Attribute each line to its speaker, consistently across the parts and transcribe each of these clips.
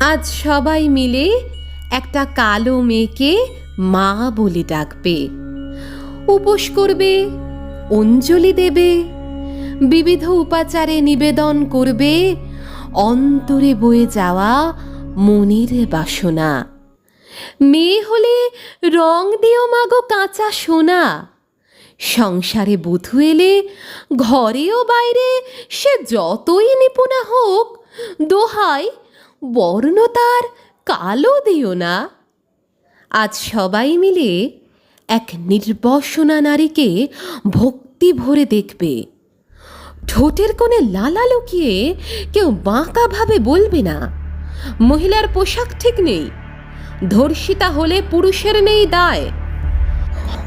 Speaker 1: আজ সবাই মিলে একটা কালো মেয়েকে মা বলে ডাকবে। উপোস করবে, অঞ্জলি দেবে, বিবিধ উপাচারে নিবেদন করবে, অন্তরে বয়ে যাওয়া মনের বাসনা। মেয়ে হলে রং দিও মাগো কাঁচা সোনা। সংসারে বধূ এলে ঘরেও বাইরে সে যতই নিপুণা হোক, দোহাই বর্ণ তার কালো দিও না। আজ সবাই মিলে এক নির্বসনা নারীকে ভক্তি ভরে দেখবে। ঠোঁটের কোণে লালা লুকিয়ে কেউ বাঁকাভাবে বলবে না, মহিলার পোশাক ঠিক নেই, ধর্ষিতা হলে পুরুষের নেই দায়।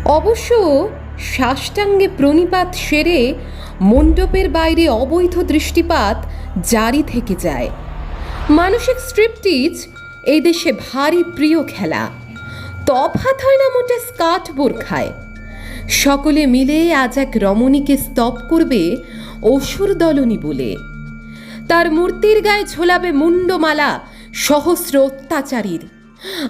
Speaker 1: অবশ্য সাষ্টাঙ্গে প্রণিপাত সেরে মণ্ডপের বাইরে অবৈধ দৃষ্টিপাত জারি থেকে যায়। মানসিক স্ট্রিপটিজ এই দেশে ভারী প্রিয় খেলা। তফাত হয় না মোটে স্কাট বোরখায়। সকলে মিলে আজ এক রমণীকে স্তব করবে অসুর দলনী বলে। তার মূর্তির গায়ে ঝোলাবে মুন্ডমালা সহস্র অত্যাচারীর।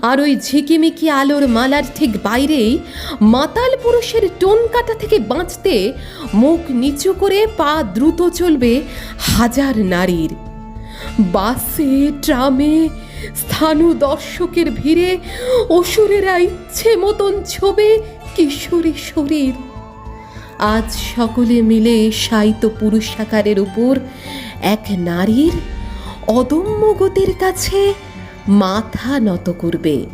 Speaker 1: আর ওই ঝিকিমিকি আলোর মালার ঠিক বাইরেই মাতাল পুরুষের টোন কাটা থেকে বাঁচতে মুখ নিচু করে পা দ্রুত চলবে হাজার নারীর। বাসে, ট্রামে, স্থানু দর্শকের ভিড়ে, অসুরেরা ইচ্ছে মতন ছবে কিশোরী শরীর আজ সকলে মিলে সাইত পুরুষাকারের উপর এক নারীর অদম্য গতির কাছে মাথা নত করবে।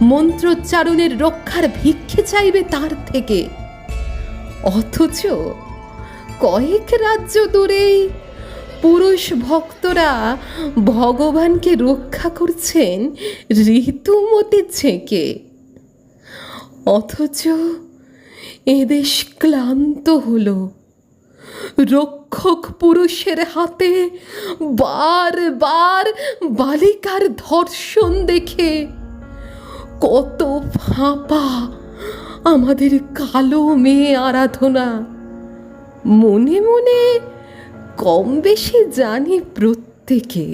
Speaker 1: মন্ত্রোচ্চারণের রক্ষার ভিক্ষে চাইবে তার থেকে। অথচ কয়েক রাজ্য দূরেই পুরুষ ভক্তরা ভগবানকে রক্ষা করছেন ঋতুমতি ছেঁকে অথচ এদেশ ক্লান্ত হলো। রক্ষক পুরুষের হাতে বারবার বালিকার ধর্ষণ দেখে কত ফাঁপা আমাদের কালো মেয়ে আরাধনা। মনে মনে কম বেশি জানি প্রত্যেকে।